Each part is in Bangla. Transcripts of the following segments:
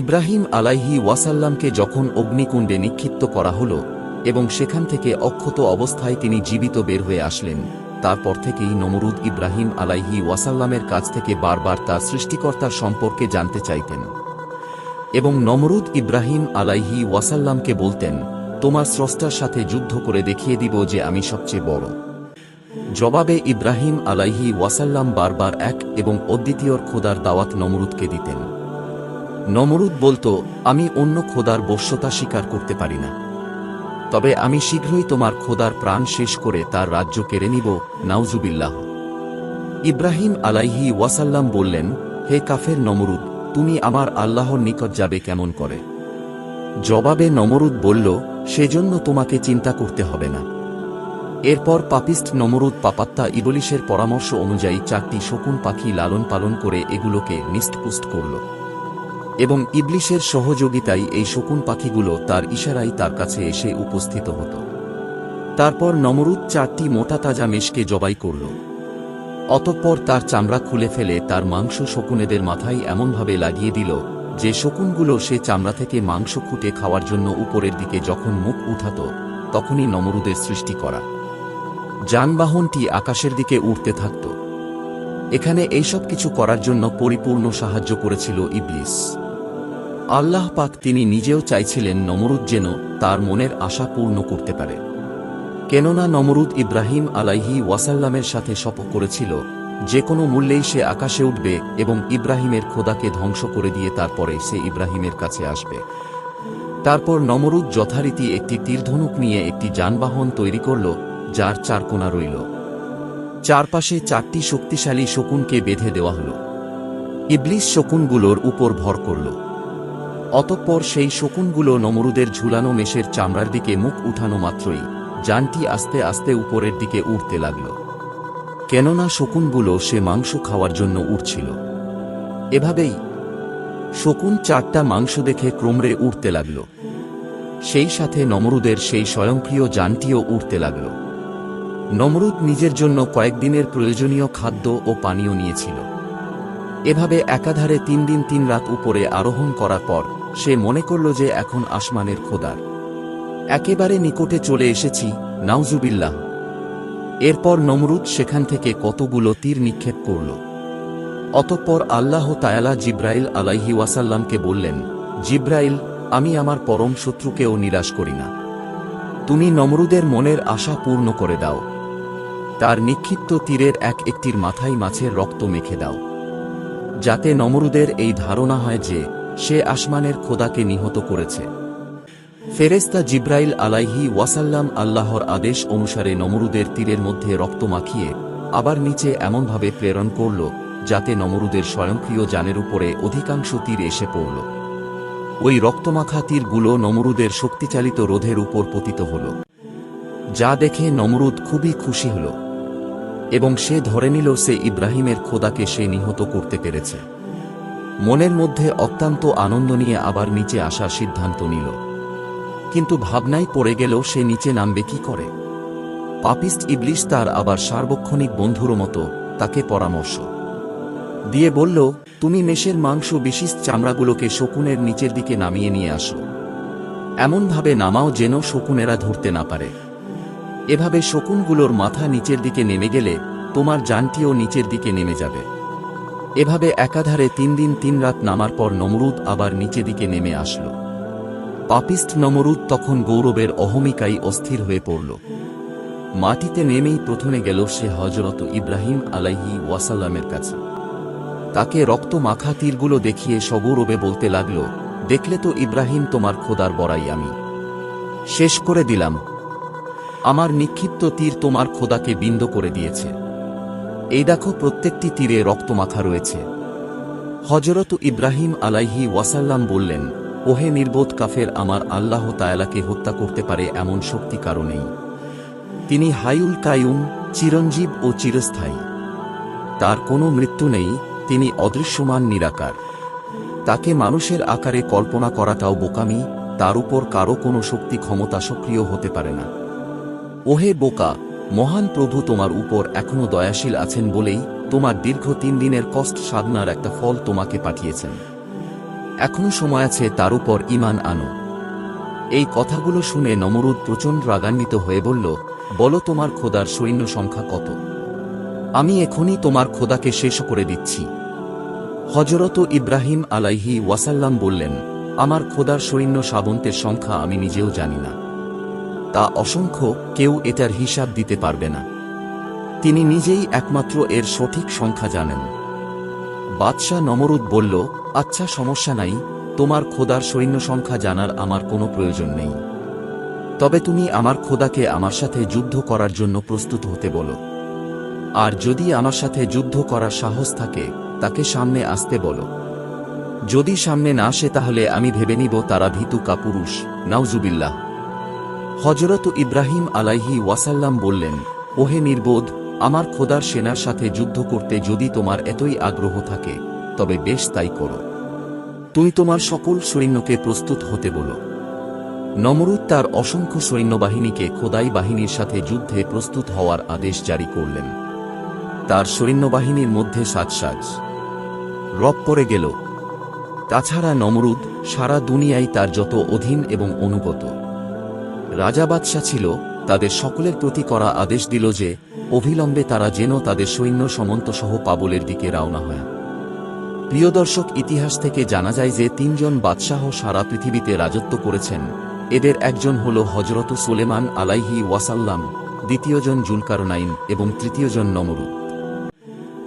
ইব্রাহিম আলাইহি ওয়াসাল্লামকে যখন অগ্নিকুণ্ডে নিক্ষিপ্ত করা হল এবং সেখান থেকে অক্ষত অবস্থায় তিনি জীবিত বের হয়ে আসলেন, তারপর থেকেই নমরুদ ইব্রাহিম আলাইহি ওয়াসাল্লামের কাছ থেকে বারবার তার সৃষ্টিকর্তার সম্পর্কে জানতে চাইতেন এবং নমরুদ ইব্রাহিম আলাইহি ওয়াসাল্লামকে বলতেন, তোমার স্রষ্টার সাথে যুদ্ধ করে দেখিয়ে দিব যে আমি সবচেয়ে বড়। জবাবে ইব্রাহিম আলাইহি ওয়াসাল্লাম বারবার এক এবং অদ্বিতীয়র খোদার দাওয়াত নমরুদকে দিতেন। নমরুদ বলতো, আমি অন্য খোদার বশ্যতা স্বীকার করতে পারি না। তবে আমি শীঘ্রই তোমার খোদার প্রাণ শেষ করে তার রাজ্য কেড়ে নিব। নাউজুবিল্লাহ। ইব্রাহিম আলাইহি ওয়াসাল্লাম বললেন, হে কাফের নমরুদ, তুমি আমার আল্লাহর নিকট যাবে কেমন করে? জবাবে নমরুদ বলল, সেজন্য তোমাকে চিন্তা করতে হবে না। এরপর পাপিস্ট নমরুদ পাপাত্তা ইবলিশের পরামর্শ অনুযায়ী চারটি শকুন পাখি লালন পালন করে এগুলোকে নিষ্টপুষ্ট করল। এবং ইবলিশের সহযোগিতায় এই শকুন পাখিগুলো তার ইশারাই তার কাছে এসে উপস্থিত হতো। তারপর নমরুদ চারটি মোটা তাজা মেষকে জবাই করল। অতঃপর তার চামড়া খুলে ফেলে তার মাংস শকুনেদের মাথায় এমনভাবে লাগিয়ে দিল যে শকুনগুলো সে চামড়া থেকে মাংস খুঁটে খাওয়ার জন্য উপরের দিকে যখন মুখ উঠাত, তখনই নমরুদের সৃষ্টি করা। যানবাহনটি আকাশের দিকে উঠতে থাকত। এখানে এইসব কিছু করার জন্য পরিপূর্ণ সাহায্য করেছিল ইবলিস। আল্লাহ পাক তিনি নিজেও চাইছিলেন নমরুদ যেন তার মনের আশা পূর্ণ করতে পারে। কেননা নমরুদ ইব্রাহিম আলাইহি ওয়াসাল্লামের সাথে শপথ করেছিল, যে কোনো মূল্যেই সে আকাশে উঠবে এবং ইব্রাহিমের খোদাকে ধ্বংস করে দিয়ে তারপরে সে ইব্রাহিমের কাছে আসবে। তারপর নমরুদ যথারীতি একটি তীরধনুক নিয়ে একটি যানবাহন তৈরি করল, যার চারকোনা রইল। চারপাশে চারটি শক্তিশালী শকুনকে বেঁধে দেওয়া হল। ইবলিস শকুনগুলোর উপর ভর করল। অতঃপর সেই শকুনগুলো নমরুদের ঝুলানো মেষের চামড়ার দিকে মুখ উঠানো মাত্রই যানটি আস্তে আস্তে উপরের দিকে উঠতে লাগল। কেননা শকুনগুলো সে মাংস খাওয়ার জন্য উঠছিল এভাবেই শকুন চারটা মাংস দেখে ক্রমরে উঠতে লাগল। সেই সাথে নমরুদের সেই স্বয়ংক্রিয় যানটিও উঠতে লাগল। নমরুদ নিজের জন্য কয়েকদিনের প্রয়োজনীয় খাদ্য ও পানীয় নিয়েছিল। এভাবে একাধারে তিন দিন তিন রাত উপরে আরোহণ করার পর, সে মনে করল যে এখন আসমানের খোদার। একেবারে নিকটে চলে এসেছি, নাউজুবিল্লাহ। এরপর নমরুদ সেখান থেকে কতগুলো তীর নিক্ষেপ করল। অতঃপর আল্লাহ তায়ালা জিব্রাইল আলাইহি ওয়াসাল্লামকে বললেন, জিব্রাইল, আমি আমার পরম শত্রুকেও নিরাশ করি না। তুমি নমরুদের মনের আশা পূর্ণ করে দাও। তার নিক্ষিপ্ত তীরের এক একটির মাথায় মাছের রক্ত মেখে দাও। যাতে নমরুদের এই ধারণা হয় যে, সে আসমানের খোদাকে নিহত করেছে। ফেরেস্তা জিব্রাইল আলাইহি ওয়াসাল্লাম আল্লাহর আদেশ অনুসারে নমরুদের তীরের মধ্যে রক্ত মাখিয়ে আবার নিচে এমনভাবে প্রেরণ করল, যাতে নমরুদের স্বয়ংক্রিয় যানের উপরে অধিকাংশ তীর এসে পড়ল। ওই রক্তমাখা তীরগুলো নমরুদের শক্তিচালিত রোধের উপর পতিত হল। যা দেখে নমরুদ খুবই খুশি হল। এবং সে ধরে নিল সে ইব্রাহিমের খোদাকে সে নিহত করতে পেরেছে। মনের মধ্যে অত্যন্ত আনন্দ নিয়ে আবার নিচে আসার সিদ্ধান্ত নিল। কিন্তু ভাবনায় পড়ে গেল সে নিচে নামবে কি করে? পাপিস্ট ইবলিশ তার আবার সার্বক্ষণিক বন্ধুর মতো তাকে পরামর্শ দিয়ে বলল, তুমি মেষের মাংস বিশিষ চামড়াগুলোকে শকুনের নিচের দিকে নামিয়ে নিয়ে আসো। এমনভাবে নামাও যেন শকুনেরা ধরতে না পারে। এভাবে শকুনগুলোর মাথা নিচের দিকে নেমে গেলে তোমার যানটিও নিচের দিকে নেমে যাবে। এভাবে একাধারে তিন দিন তিন রাত নামার পর নমরুদ আবার নিচে দিকে নেমে আসলো। পাপিস্ট নমরুদ তখন গৌরবের অহমিকাই অস্থির হয়ে পড়ল। মাটিতে নেমেই প্রথমে গেল সে হজরত ইব্রাহিম আলাইহি ওয়াসাল্লামের কাছে। তাকে রক্ত মাখা তীরগুলো দেখিয়ে সগৌরবে বলতে লাগল, দেখলে তো ইব্রাহিম তোমার খোদার বড়াই আমি। শেষ করে দিলাম। আমার নিক্ষিপ্ত তীর তোমার খোদাকে বিন্দ করে দিয়েছে। এই দেখো প্রত্যেকটি তীরে রক্তমাখা রয়েছে। হজরত ইব্রাহিম আলাইহি ওয়াসাল্লাম বললেন, ওহে নির্বোধ কাফের, আমার আল্লাহ তায়ালাকে হত্যা করতে পারে এমন শক্তি কারণেই তিনি হাইউল কায়ুম, চিরঞ্জীব ও চিরস্থায়ী। তার কোনো মৃত্যু নেই, তিনি অদৃশ্যমান নিরাকার। তাকে মানুষের আকারে কল্পনা করাটাও বোকামি, তার উপর কারও কোনো শক্তি ক্ষমতা সক্রিয় হতে পারে না। ওহে বোকা, মহান প্রভু তোমার উপর এখনও দয়াশীল আছেন বলেই তোমার দীর্ঘ তিন দিনের কষ্ট সাধনার একটা ফল তোমাকে পাঠিয়েছেন। এখনও সময় আছে তার উপর ইমান আনো। এই কথাগুলো শুনে নমরুদ প্রচণ্ড রাগান্বিত হয়ে বলল, বলো তোমার খোদার সৈন্য সংখ্যা কত? আমি এখনই তোমার খোদাকে শেষ করে দিচ্ছি। হজরত ইব্রাহিম আলাইহি ওয়াসাল্লাম বললেন, আমার খোদার সৈন্য সাবন্তের সংখ্যা আমি নিজেও জানি না। তা অসংখ্য, কেউ এটার হিসাব দিতে পারবে না। তিনি নিজেই একমাত্র এর সঠিক সংখ্যা জানেন। বাদশাহ নমরুদ বলল আচ্ছা সমস্যা নাই, তোমার খোদার সৈন্য সংখ্যা জানার আমার কোনো প্রয়োজন নেই। তবে তুমি আমার খোদাকে আমার সাথে যুদ্ধ করার জন্য প্রস্তুত হতে বলো। আর যদি আমার সাথে যুদ্ধ করার সাহস থাকে, তাকে সামনে আসতে বলো। যদি সামনে না আসে তাহলে আমি ভেবে নিব তারা ভীতু কাপুরুষ। নাউজুবিল্লাহ। হজরত ইব্রাহিম আলাইহি ওয়াসাল্লাম বললেন, ওহে নির্বোধ, আমার খোদার সেনার সাথে যুদ্ধ করতে যদি তোমার এতই আগ্রহ থাকে, তবে বেশ তাই করো। তুমি তোমার সকল সৈন্যকে প্রস্তুত হতে বলো। নমরুদ তার অসংখ্য সৈন্যবাহিনীকে খোদাই বাহিনীর সাথে যুদ্ধে প্রস্তুত হওয়ার আদেশ জারি করলেন। তার সৈন্যবাহিনীর মধ্যে সাজসাজ রব পড়ে গেল। তাছাড়া নমরুদ সারা দুনিয়ায় তার যত অধীন এবং অনুগত। রাজা বাদশাহ ছিল, তাদের সকলের প্রতি করা আদেশ দিল যে অবিলম্বে তারা যেন তাদের সৈন্য সমন্তসহ পাবলের দিকে রওনা হয়। প্রিয় দর্শক, ইতিহাস থেকে জানা যায় যে, তিনজন বাদশাহ সারা পৃথিবীতে রাজত্ব করেছেন। এদের একজন হল হজরত সুলেমান আলাইহি ওয়াসাল্লাম, দ্বিতীয়জন জুলকারনাইন এবং তৃতীয়জন নমরুদ।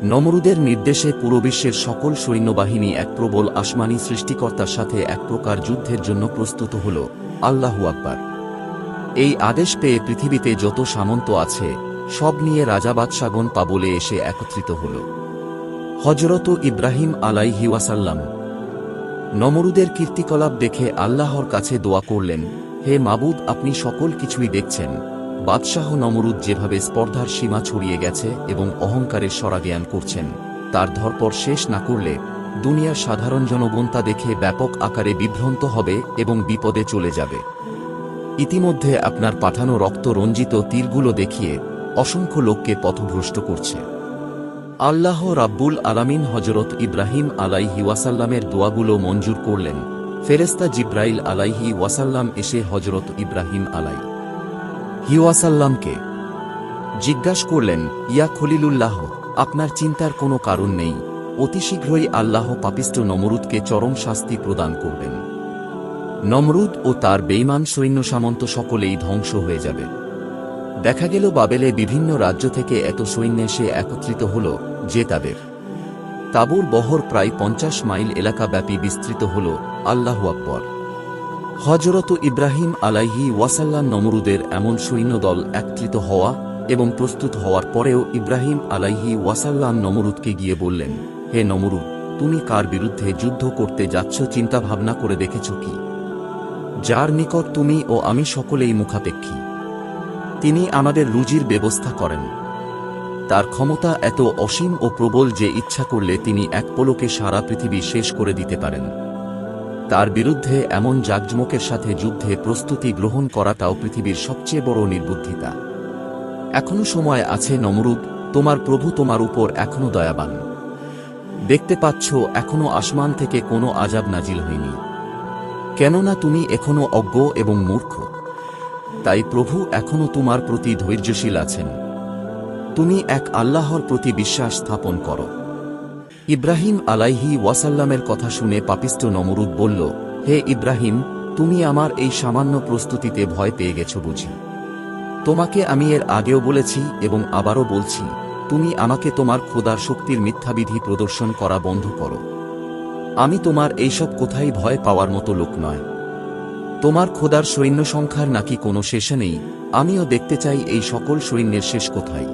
নমরুদের নির্দেশে পুরো বিশ্বের সকল সৈন্যবাহিনী এক প্রবল আসমানি সৃষ্টিকর্তার সাথে এক প্রকার যুদ্ধের জন্য প্রস্তুত হল। আল্লাহু আকবার। এই আদেশ পেয়ে পৃথিবীতে যত সামন্ত আছে, সব নিয়ে রাজা বাদশাগণ পাবলে এসে একত্রিত হল। হজরত ইব্রাহিম আলাই হিওয়াসাল্লাম নমরুদের কীর্তিকলাপ দেখে আল্লাহর কাছে দোয়া করলেন, হে মাবুদ, আপনি সকল কিছুই দেখছেন। বাদশাহ নমরুদ যেভাবে স্পর্ধার সীমা ছড়িয়ে গেছে এবং অহংকারের সরাজ্ঞান করছেন, তার ধরপর শেষ না করলে দুনিয়ার সাধারণ জনগণ তা দেখে ব্যাপক আকারে বিভ্রান্ত হবে এবং বিপদে চলে যাবে। ইতিমধ্যে আপনার পাঠানো রক্ত রঞ্জিত তীরগুলো দেখিয়ে অসংখ্য লোককে পথভ্রষ্ট করছে। আল্লাহ রাব্বুল আলামিন হজরত ইব্রাহিম আলাইহি ওয়াসাল্লামের দোয়াগুলো মঞ্জুর করলেন। ফেরেস্তা জিব্রাইল আলাইহি ওয়াসাল্লাম এসে হজরত ইব্রাহিম আলাই হিওয়াসাল্লামকে জিজ্ঞাস করলেন, ইয়া খলিলুল্লাহ, আপনার চিন্তার কোনো কারণ নেই। অতি শীঘ্রই আল্লাহ পাপিষ্ট নমরুদকে চরম শাস্তি প্রদান করবেন। নমরুদ ও তার বেইমান সৈন্য সামন্ত সকলেই ধ্বংস হয়ে যাবে। দেখা গেল বাবেলে বিভিন্ন রাজ্য থেকে এত সৈন্য এসে একত্রিত হল যে তাদের। তাবুর বহর প্রায় পঞ্চাশ মাইল এলাকাব্যাপী বিস্তৃত হল আল্লাহু আকবর। হজরত ইব্রাহিম আলাইহি ওয়াসাল্লাম নমরুদের এমন সৈন্যদল একত্রিত হওয়া এবং প্রস্তুত হওয়ার পরেও ইব্রাহিম আলাইহি ওয়াসাল্লাম নমরুদকে গিয়ে বললেন, হে নমরুদ, তুমি কার বিরুদ্ধে যুদ্ধ করতে যাচ্ছ চিন্তাভাবনা করে দেখেছ কি? যার নিকট তুমি ও আমি সকলেই মুখাপেক্ষী। তিনি আমাদের রুজির ব্যবস্থা করেন। তার ক্ষমতা এত অসীম ও প্রবল যে ইচ্ছা করলে তিনি এক পলকে সারা পৃথিবী শেষ করে দিতে পারেন। তার বিরুদ্ধে এমন জাকজমকের সাথে যুদ্ধে প্রস্তুতি গ্রহণ করাটাও পৃথিবীর সবচেয়ে বড় নির্বুদ্ধিতা। এখনও সময় আছে নমরূপ তোমার প্রভু তোমার উপর এখনও দয়াবান। দেখতে পাচ্ছ, এখনও আসমান থেকে কোনো আজাব নাজিল হয়নি। কেননা তুমি এখনও অজ্ঞ এবং মূর্খ। তাই প্রভু এখনও তোমার প্রতি ধৈর্যশীল আছেন। তুমি এক আল্লাহর প্রতি বিশ্বাস স্থাপন করো। ইব্রাহিম আলাইহি ওয়াসাল্লামের কথা শুনে পাপিষ্ট নমরুদ বলল, হে ইব্রাহিম, তুমি আমার এই সামান্য প্রস্তুতিতে ভয় পেয়ে গেছ বুঝি। তোমাকে আমি এর আগেও বলেছি এবং আবারও বলছি, তুমি আমাকে তোমার খোদার শক্তির মিথ্যাবিধি প্রদর্শন করা বন্ধ করো। আমি তোমার এইসব কোথায় ভয় পাওয়ার মতো লোক নয়। তোমার খোদার সৈন্য সংখ্যার নাকি কোনো শেষে নেই, আমিও দেখতে চাই এই সকল সৈন্যের শেষ কোথায়।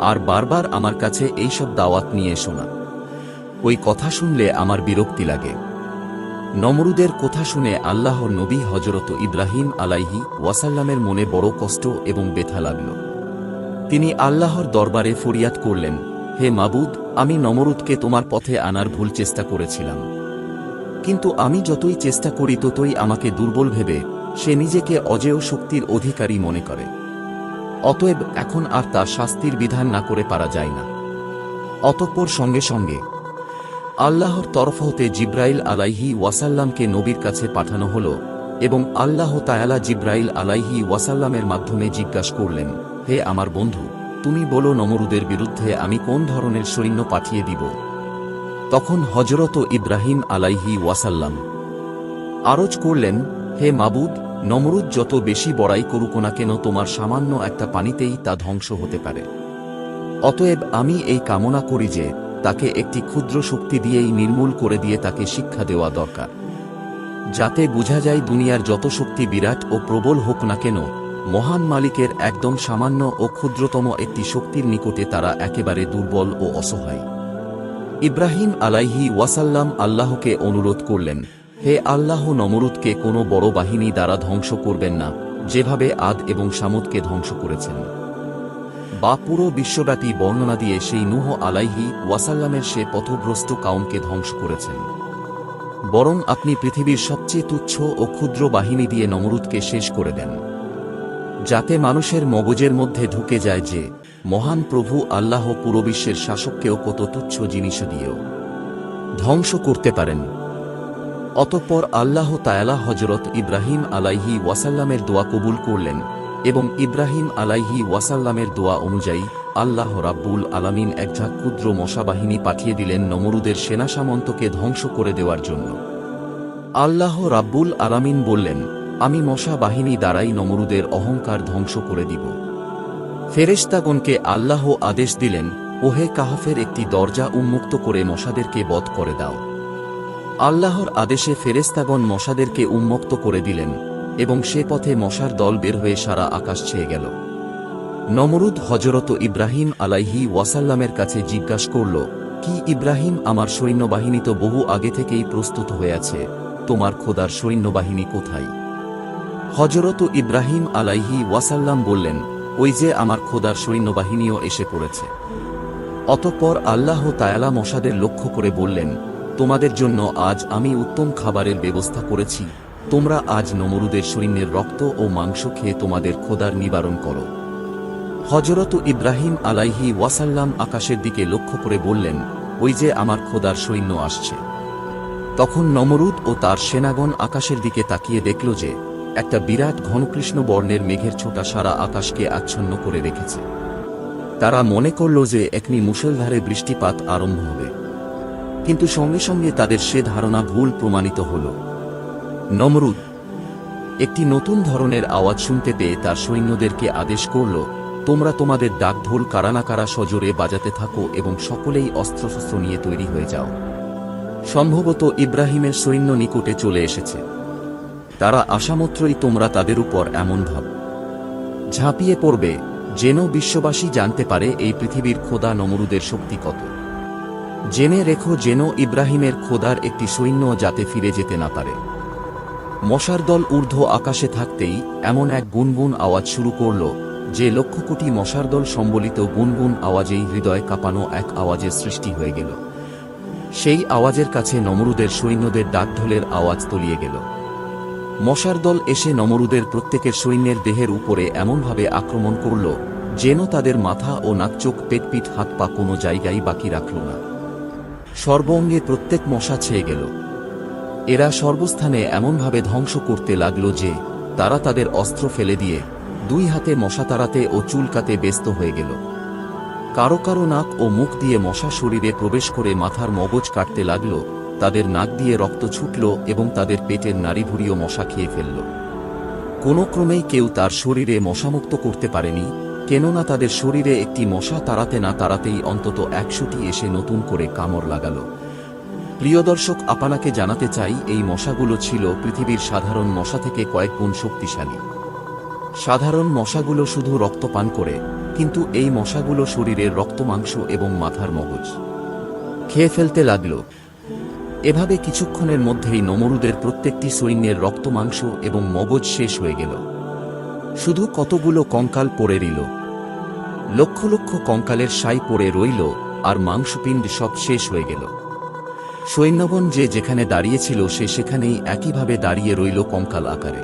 আর বারবার আমার কাছে এইসব দাওয়াত নিয়ে শোনা ওই কথা শুনলে আমার বিরক্তি লাগে। নমরুদের কথা শুনে আল্লাহর নবী হজরত ইব্রাহিম আলাইহি ওয়াসাল্লামের মনে বড় কষ্ট এবং ব্যথা লাগল। তিনি আল্লাহর দরবারে ফরিয়াদ করলেন হে মাবুদ, আমি নমরুদকে তোমার পথে আনার ভুল চেষ্টা করেছিলাম। কিন্তু আমি যতই চেষ্টা করি ততই আমাকে দুর্বল ভেবে, সে নিজেকে অজেয় শক্তির অধিকারী মনে করে। অতএব এখন আর তার শাস্তির বিধান না করে পারা যায় না। অতঃপর সঙ্গে সঙ্গে, আল্লাহর তরফ হতে জিব্রাইল আলাইহি ওয়াসাল্লামকে নবীর কাছে পাঠানো হল এবং আল্লাহ তায়ালা জিব্রাইল আলাইহি ওয়াসাল্লামের মাধ্যমে জিজ্ঞাসা করলেন, হে আমার বন্ধু তুমি বলো নমরুদের বিরুদ্ধে আমি কোন ধরনের সৈন্য পাঠিয়ে দিব। তখন হজরত ইব্রাহিম আলাইহি ওয়াসাল্লাম আরজ করলেন, হে মাবুদ, নমরুদ যত বেশি বড়াই করুক না কেন তোমার সামান্য একটা পানিতেই তা ধ্বংস হতে পারে। অতএব আমি এই কামনা করি যে তাকে একটি ক্ষুদ্র শক্তি দিয়েই নির্মূল করে দিয়ে তাকে শিক্ষা দেওয়া দরকার। যাতে বোঝা যায় দুনিয়ার যত শক্তি বিরাট ও প্রবল হোক না কেন মহান মালিকের একদম সামান্য ও ক্ষুদ্রতম একটি শক্তির নিকটে তারা একেবারে দুর্বল ও অসহায়। ইব্রাহিম আলাইহি ওয়াসাল্লাম আল্লাহকে অনুরোধ করলেন, হে আল্লাহ নমরুদকে কোনো বড় বাহিনী দ্বারা ধ্বংস করবেন না, যেভাবে আদ এবং সামুদকে ধ্বংস করেছেন। বা পুরো বিশ্বব্যাপী বর্ণনা দিয়ে সেই নুহ আলাইহি ওয়াসাল্লামের সে পথভ্রষ্ট কাউমকে ধ্বংস করেছেন। বরং আপনি পৃথিবীর সবচেয়ে তুচ্ছ ও ক্ষুদ্র বাহিনী দিয়ে নমরুদকে শেষ করে দেন। যাতে মানুষের মগজের মধ্যে ঢুকে যায় যে, মহান প্রভু আল্লাহ পুরো বিশ্বের শাসককেও কত তুচ্ছ জিনিস দিয়েও ধ্বংস করতে পারেন। অতঃপর আল্লাহ তায়ালা হজরত ইব্রাহিম আলাইহি ওয়াসাল্লামের দোয়া কবুল করলেন এবং ইব্রাহিম আলাইহি ওয়াসাল্লামের দোয়া অনুযায়ী আল্লাহ রাব্বুল আলামিন একঝাঁক ক্ষুদ্র মশা বাহিনী পাঠিয়ে দিলেন নমরুদের সেনা সামন্তকে ধ্বংস করে দেওয়ার জন্য। আল্লাহ রাব্বুল আলামিন বললেন আমি মশা বাহিনী দ্বারাই নমরুদের অহংকার ধ্বংস করে দিব। ফেরেশতাগণকে আল্লাহ আদেশ দিলেন, ওহে কাহাফের একটি দরজা উন্মুক্ত করে মশাদেরকে বধ করে দাও। আল্লাহর আদেশে ফেরেস্তাগণ মশাদেরকে উন্মুক্ত করে দিলেন, এবং সে পথে মশার দল বের হয়ে সারা আকাশ ছেয়ে গেল। নমরুদ হজরত ইব্রাহিম আলাইহি ওয়াসাল্লামের কাছে জিজ্ঞাসা করল, কি ইব্রাহিম, আমার সৈন্যবাহিনী তো বহু আগে থেকেই প্রস্তুত হয়ে আছে, তোমার খোদার সৈন্যবাহিনী কোথায়? হজরত ইব্রাহিম আলাইহি ওয়াসাল্লাম বললেন, ওই যে আমার খোদার সৈন্যবাহিনীও এসে পড়েছে। অতঃপর আল্লাহ তায়ালা মশাদের লক্ষ্য করে বললেন, তোমাদের জন্য আজ আমি উত্তম খাবারের ব্যবস্থা করেছি। তোমরা আজ নমরুদের সৈন্যের রক্ত ও মাংস খেয়ে তোমাদের খোদার নিবারণ করো। হজরত ইব্রাহিম আলাইহি ওয়াসাল্লাম আকাশের দিকে লক্ষ্য করে বললেন, ওই যে আমার খোদার সৈন্য আসছে। তখন নমরুদ ও তার সেনাগণ আকাশের দিকে তাকিয়ে দেখল যে একটা বিরাট ঘনকৃষ্ণ বর্ণের মেঘের ছোটা সারা আকাশকে আচ্ছন্ন করে রেখেছে। তারা মনে করল যে একনি মুষলধারে বৃষ্টিপাত আরম্ভ হবে। কিন্তু সঙ্গে সঙ্গে তাদের সে ধারণা ভুল প্রমাণিত হল। নমরুদ একটি নতুন ধরনের আওয়াজ শুনতে পেয়ে তার সৈন্যদেরকে আদেশ করল, তোমরা তোমাদের ডাকঢোল কারানা কারা সজোরে বাজাতে থাকো এবং সকলেই অস্ত্রশস্ত্র নিয়ে তৈরি হয়ে যাও। সম্ভবত ইব্রাহিমের সৈন্য নিকটে চলে এসেছে। তারা আসামাত্রই তোমরা তাদের উপর এমন ভাব। ঝাঁপিয়ে পড়বে যেন বিশ্ববাসী জানতে পারে এই পৃথিবীর খোদা নমরুদের শক্তি কত। জেনে রেখো যেন ইব্রাহিমের খোদার একটি সৈন্য যাতে ফিরে যেতে না পারে। মশার দল ঊর্ধ্ব আকাশে থাকতেই এমন এক গুনগুন আওয়াজ শুরু করল, যে লক্ষ কোটি মশার দল সম্বলিত গুনগুন আওয়াজেই হৃদয় কাঁপানো এক আওয়াজের সৃষ্টি হয়ে গেল। সেই আওয়াজের কাছে নমরুদের সৈন্যদের ডাকঢোলের আওয়াজ তলিয়ে গেল। মশার দল এসে নমরুদের প্রত্যেকের সৈন্যের দেহের উপরে এমনভাবে আক্রমণ করল, যেন তাদের মাথা ও নাকচোখ পেটপিট হাত পা কোনো জায়গায় বাকি রাখল না। সর্বঙ্গে প্রত্যেক মশা ছেয়ে গেল। এরা সর্বস্থানে এমনভাবে ধ্বংস করতে লাগল যে, তারা তাদের অস্ত্র ফেলে দিয়ে দুই হাতে মশা তাড়াতে ও চুলকাতে ব্যস্ত হয়ে গেল। কারও কারও নাক ও মুখ দিয়ে মশা শরীরে প্রবেশ করে মাথার মগজ কাটতে লাগল তাদের নাক দিয়ে রক্ত ছুটল এবং তাদের পেটের নাড়িভুড়িও মশা খেয়ে ফেলল। কোনো ক্রমেই কেউ তার শরীরে মশামুক্ত করতে পারেনি, কেননা তাদের শরীরে একটি মশা তাড়াতে না তাড়াতেই অন্তত একশোটি এসে নতুন করে কামড় লাগাল। প্রিয় দর্শক, আপনাকে জানাতে চাই, এই মশাগুলো ছিল পৃথিবীর সাধারণ মশা থেকে কয়েক গুণ শক্তিশালী। সাধারণ মশাগুলো শুধু রক্ত পান করে, কিন্তু এই মশাগুলো শরীরের রক্ত মাংস এবং মাথার মগজ। খেয়ে ফেলতে লাগল। এভাবে কিছুক্ষণের মধ্যেই নমরুদের প্রত্যেকটি সৈন্যের রক্ত মাংস এবং মগজ শেষ হয়ে গেল। শুধু কতগুলো কঙ্কাল পড়ে রইল। লক্ষ লক্ষ কঙ্কালের সাই পড়ে রইল আর মাংসপিণ্ড সব শেষ হয়ে গেল। সৈন্যবন যে যেখানে দাঁড়িয়েছিল সে সেখানেই একইভাবে দাঁড়িয়ে রইল কঙ্কাল আকারে।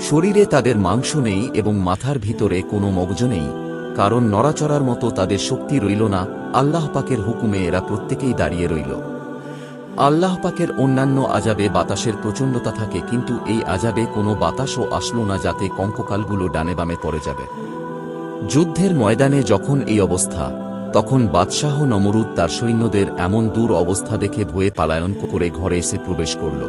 শরীরে তাদের মাংস নেই এবং মাথার ভিতরে কোনো মগজ নেই, কারণ নড়াচড়ার মতো তাদের শক্তি রইল না, আল্লাহ পাকের হুকুমে এরা প্রত্যেকেই দাঁড়িয়ে রইল। আল্লাহ পাকের অন্যান্য আজাবে বাতাসের প্রচণ্ডতা থাকে, কিন্তু এই আজাবে কোনো বাতাসও আসলো না যাতে কঙ্ককালগুলো ডানে বামে পড়ে যাবে। যুদ্ধের ময়দানে যখন এই অবস্থা, তখন বাদশাহ নমরুদ তার সৈন্যদের এমন দূর অবস্থা দেখে ভয়ে পালায়ন করে ঘরে এসে প্রবেশ করল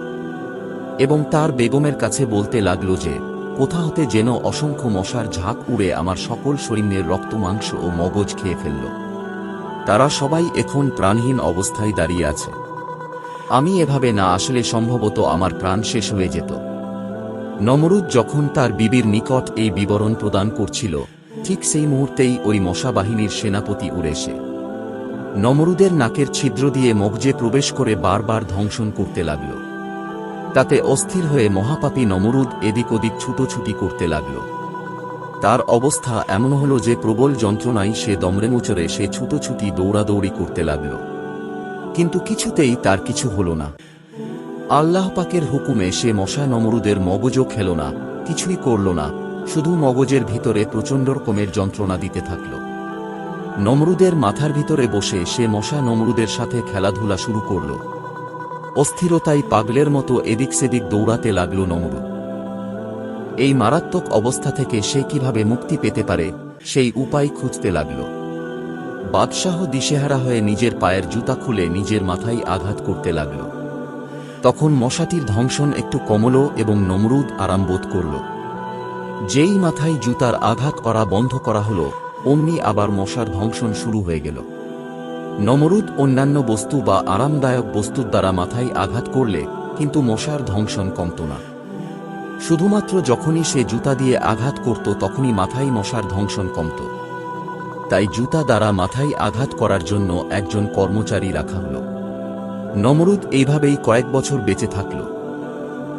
এবং তার বেগমের কাছে বলতে লাগল যে, কোথা হতে যেন অসংখ্য মশার ঝাঁক উড়ে আমার সকল সৈন্যের রক্ত, মাংস ও মগজ খেয়ে ফেলল। তারা সবাই এখন প্রাণহীন অবস্থায় দাঁড়িয়ে আছে। আমি এভাবে না আসলে সম্ভবত আমার প্রাণ শেষ হয়ে যেত। নমরুদ যখন তার বিবির নিকট এই বিবরণ প্রদান করছিল, ঠিক সেই মুহূর্তেই ওই মশা বাহিনীর সেনাপতি উড়ে এসে। নমরুদের নাকের ছিদ্র দিয়ে মগজে প্রবেশ করে বারবার ধ্বংসন করতে লাগল। তাতে অস্থির হয়ে মহাপাপী নমরুদ এদিক ওদিক ছুটোছুটি করতে লাগল। তার অবস্থা এমন হল যে প্রবল যন্ত্রণায় সে দমরে মোচরে সে ছুটোছুটি দৌড়াদৌড়ি করতে লাগল। কিন্তু কিছুতেই তার কিছু হল না। আল্লাহ পাকের হুকুমে সে মশা নমরুদের মগজও খেল না, কিছুই করল না, শুধু মগজের ভিতরে প্রচণ্ড রকমের যন্ত্রণা দিতে থাকল। নমরুদের মাথার ভিতরে বসে সে মশা নমরুদের সাথে খেলাধুলা শুরু করল। অস্থিরতায় পাগলের মতো এদিক সেদিক দৌড়াতে লাগল নমরুদ এই মারাত্মক অবস্থা থেকে সে কীভাবে মুক্তি পেতে পারে, সেই উপায় খুঁজতে লাগল। বাদশাহ দিশেহারা হয়ে নিজের পায়ের জুতা খুলে নিজের মাথায় আঘাত করতে লাগল। তখন মশাটির ধ্বংসন একটু কমল এবং নমরুদ আরাম বোধ করল। যেই মাথায় জুতার আঘাত করা বন্ধ করা হল, অমনি আবার মশার ধ্বংসন শুরু হয়ে গেল। নমরুদ অন্যান্য বস্তু বা আরামদায়ক বস্তুর দ্বারা মাথায় আঘাত করলে কিন্তু মশার ধ্বংসন কমত না। শুধুমাত্র যখনই সে জুতা দিয়ে আঘাত করত, তখনই মাথায় মশার ধ্বংসন কমত। তাই জুতা দ্বারা মাথায় আঘাত করার জন্য একজন কর্মচারী রাখা হল। নমরুদ এইভাবেই কয়েক বছর বেঁচে থাকল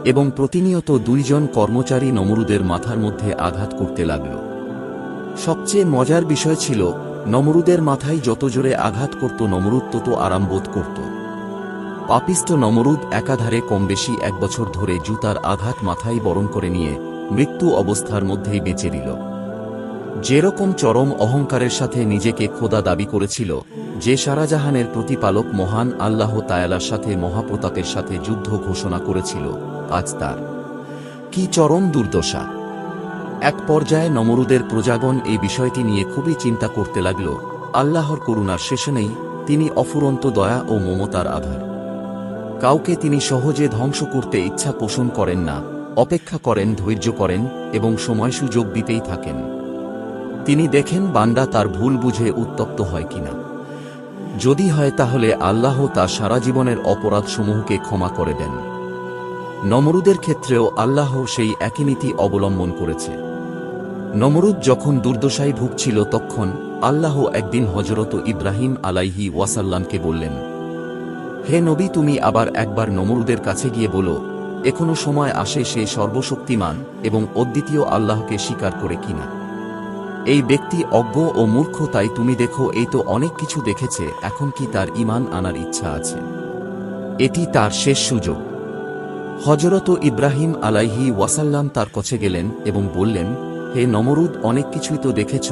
এবং প্রতিনিয়ত দুইজন কর্মচারী নমরুদের মাথার মধ্যে আঘাত করতে লাগল। সবচেয়ে মজার বিষয় ছিল, নমরুদের মাথায় যত জোরে আঘাত করত নমরুদ তত আরাম বোধ করত। পাপিষ্ট নমরুদ একাধারে কম বেশি এক বছর ধরে জুতার আঘাত মাথায় বরণ করে নিয়ে মৃত্যু অবস্থার মধ্যেই বেঁচে দিল। যেরকম চরম অহংকারের সাথে নিজেকে খোদা দাবি করেছিল, যে সারাজাহানের প্রতিপালক মহান আল্লাহ তায়ালার সাথে মহাপ্রতাপের সাথে যুদ্ধ ঘোষণা করেছিল, আজ তার। কি চরম দুর্দশা। এক পর্যায়ে নমরুদের প্রজাগণ এই বিষয়টি নিয়ে খুবই চিন্তা করতে লাগল, আল্লাহর করুণার শেষে নেই, তিনি অফুরন্ত দয়া ও মমতার আধার। কাউকে তিনি সহজে ধ্বংস করতে ইচ্ছা পোষণ করেন না, অপেক্ষা করেন, ধৈর্য করেন এবং সময় সুযোগ দিতেই থাকেন। তিনি দেখেন বান্দা তার ভুল বুঝে উত্তপ্ত হয় কিনা। যদি হয় তাহলে আল্লাহ তার সারা জীবনের অপরাধসমূহকে ক্ষমা করে দেন। নমরুদের ক্ষেত্রেও আল্লাহ সেই একই নীতি অবলম্বন করেছে। নমরুদ যখন দুর্দশায় ভুগছিল তখন আল্লাহ একদিন হজরত ইব্রাহিম আলাইহি ওয়াসাল্লামকে বললেন, হে নবী, তুমি আবার একবার নমরুদের কাছে গিয়ে বলো, এখনও সময় আসে সে সর্বশক্তিমান এবং অদ্বিতীয় আল্লাহকে স্বীকার করে কিনা। এই ব্যক্তি অজ্ঞ ও মূর্খ, তাই তুমি দেখো, এই তো অনেক কিছু দেখেছে, এখন কি তার ইমান আনার ইচ্ছা আছে? এটি তার শেষ সুযোগ। হজরত ইব্রাহিম আলাইহি ওয়াসাল্লাম তার কাছে গেলেন এবং বললেন, হে নমরুদ, অনেক কিছুই তো দেখেছ।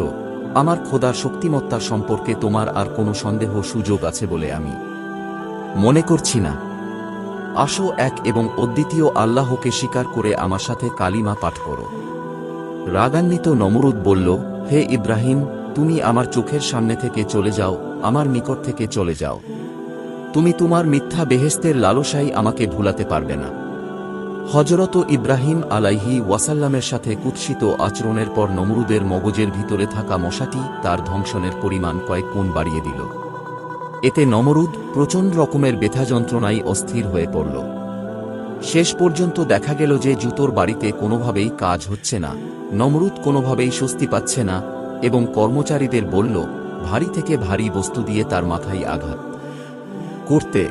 আমার খোদার শক্তিমত্তা সম্পর্কে তোমার আর কোনো সন্দেহ সুযোগ আছে বলে আমি মনে করছি না। আসো এক এবং অদ্বিতীয় আল্লাহকে স্বীকার করে আমার সাথে কালিমা পাঠ করো। রাগান্বিত নমরুদ বলল হে ইব্রাহিম, তুমি আমার চোখের সামনে থেকে চলে যাও, আমার নিকট থেকে চলে যাও। তুমি তোমার মিথ্যা বেহেস্তের লালসাই আমাকে ভুলাতে পারবে না। হজরত ইব্রাহিম আলাইহি ওয়াসাল্লামের সাথে কুৎসিত আচরণের পর নমরুদের মগজের ভিতরে থাকা মশাটি তার ধ্বংসনের পরিমাণ কয়েক গুণ বাড়িয়ে দিল। এতে নমরুদ প্রচণ্ড রকমের ব্যথা যন্ত্রণায় অস্থির হয়ে পড়ল। শেষ পর্যন্ত দেখা গেল যে জুতোর বাড়িতে কোনোভাবেই কাজ হচ্ছে না। নমরুদ কোনোভাবেই স্বস্তি পাচ্ছে না এবং কর্মচারীদের বলল, ভারী থেকে ভারী বস্তু দিয়ে তার মাথায় আঘাত। করতে,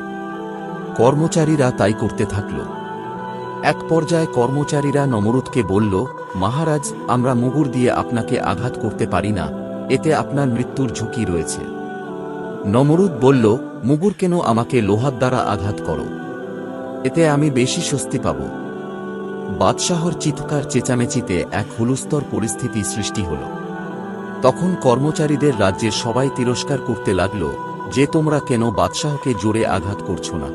কর্মচারীরা তাই করতে থাকল। এক পর্যায়ে কর্মচারীরা নমরুদকে বলল, মহারাজ, আমরা মুগুর দিয়ে আপনাকে আঘাত করতে পারি না, এতে আপনার মৃত্যুর ঝুঁকি রয়েছে। নমরুদ বলল, মুগুর কেন আমাকে লোহার দ্বারা আঘাত করো? এতে আমি বেশি স্বস্তি পাব। বাদশাহর চিৎকার চেঁচামেচিতে এক হুলুস্তর পরিস্থিতি সৃষ্টি হল। তখন কর্মচারীদের রাজ্যের সবাই তিরস্কার করতে লাগল যে তোমরা কেন বাদশাহকে জোরে আঘাত করছ না।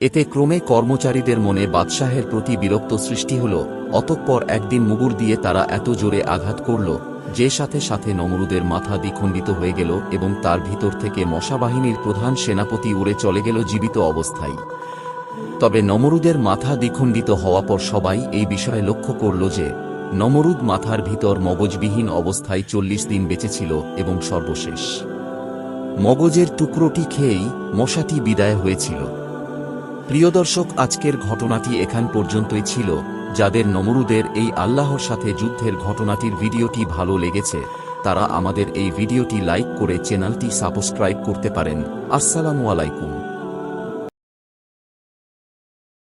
এতে ক্রমে কর্মচারীদের মনে বাদশাহের প্রতি বিরক্ত সৃষ্টি হল, অতঃপর একদিন মুগুর দিয়ে তারা এত জোরে আঘাত করল যে সাথে সাথে নমরুদের মাথা দ্বিখণ্ডিত হয়ে গেল এবং তার ভিতর থেকে মশাবাহিনীর প্রধান সেনাপতি উড়ে চলে গেল জীবিত অবস্থায়। তবে নমরুদের মাথা দ্বিখণ্ডিত হওয়া পর সবাই এই বিষয়ে লক্ষ্য করল যে, নমরুদ মাথার ভিতর মগজবিহীন অবস্থায় চল্লিশ দিন বেঁচেছিল এবং সর্বশেষ। মগজের টুকরোটি খেয়েই মশাটি বিদায় হয়েছিল। প্রিয় দর্শক, আজকের ঘটনাটি এখান পর্যন্তই ছিল। যাদের নমরুদের এই আল্লাহর সাথে যুদ্ধের ঘটনাটির ভিডিওটি ভালো লেগেছে, তারা আমাদের এই ভিডিওটি লাইক করে চ্যানেলটি সাবস্ক্রাইব করতে পারেন। আসসালামু আলাইকুম।